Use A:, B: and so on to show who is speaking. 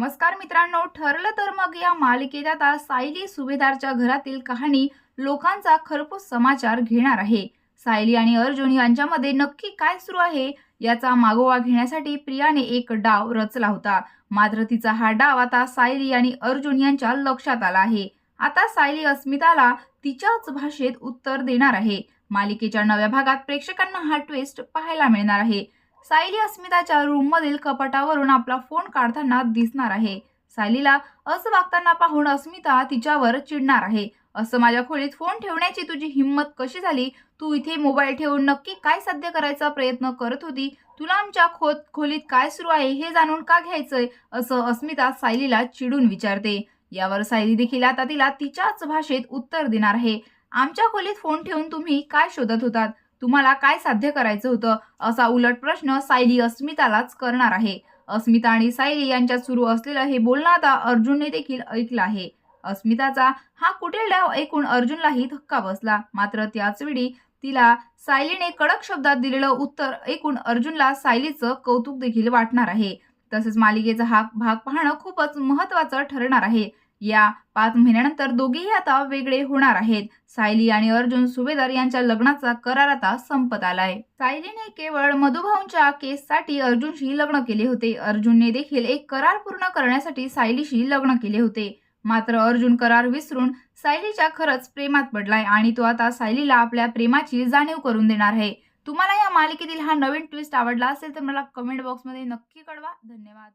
A: नमस्कार मित्रांनो ठरलं तर मग या मालिकेत आता सायली सुभेदारच्या घरातील कहाणी लोकांचा खरपूस समाचार घेणार आहे. सायली आणि अर्जुन यांच्यामध्ये नक्की काय सुरू आहे याचा मागोवा घेण्यासाठी प्रियाने एक डाव रचला होता. मात्र तिचा हा डाव आता सायली आणि अर्जुन यांच्या लक्षात आला आहे. आता सायली अस्मिताला तिच्याच भाषेत उत्तर देणार आहे. मालिकेच्या नव्या भागात प्रेक्षकांना हा ट्विस्ट पाहायला मिळणार आहे. सायली अस्मिताच्या रूममधील कपाटावरून आपला फोन काढताना दिसणार आहे. सायलीला असं वागताना पाहून अस्मिता तिच्यावर चिडणार आहे. असं माझ्या खोलीत फोन ठेवण्याची तुझी हिंमत कशी झाली? तू इथे मोबाईल ठेवून नक्की काय साध्य करायचा प्रयत्न करत होती? तुला आमच्या खो खोलीत काय सुरू आहे हे जाणून का घ्यायचंय? असं अस्मिता सायलीला चिडून विचारते. यावर सायली देखील आता तिला तिच्याच भाषेत उत्तर देणार आहे. आमच्या खोलीत फोन ठेवून तुम्ही काय शोधत होतात? तुम्हाला काय साध्य करायचं होतं? असा उलट प्रश्न सायली अस्मितालाच करणार आहे. अस्मिता आणि सायली यांच्यात सुरू असलेलं हे बोलणं आता अर्जुनने देखील ऐकलं आहे. अस्मिताचा हा कुटील डाव ऐकून अर्जुनलाही धक्का बसला. मात्र त्याच वेळी तिला सायलीने कडक शब्दात दिलेलं उत्तर ऐकून अर्जुनला सायलीचं कौतुक देखील वाटणार आहे. तसेच मालिकेचा हा भाग पाहणं खूपच महत्वाचं ठरणार आहे. या पाच महिन्यानंतर दोघेही आता वेगळे होणार आहेत. सायली आणि अर्जुन सुभेदार यांच्या लग्नाचा करार आता संपत आलाय. सायलीने केवळ मधुभाऊंच्या केससाठी अर्जुनशी लग्न केले होते. अर्जुनने देखील एक करार पूर्ण करण्यासाठी सायलीशी लग्न केले होते. मात्र अर्जुन करार विसरून सायलीच्या खरंच प्रेमात पडलाय आणि तो आता सायलीला आपल्या प्रेमाची जाणीव करून देणार आहे. तुम्हाला या मालिकेतील हा नवीन ट्विस्ट आवडला असेल तर मला कमेंट बॉक्समध्ये नक्की कळवा. धन्यवाद.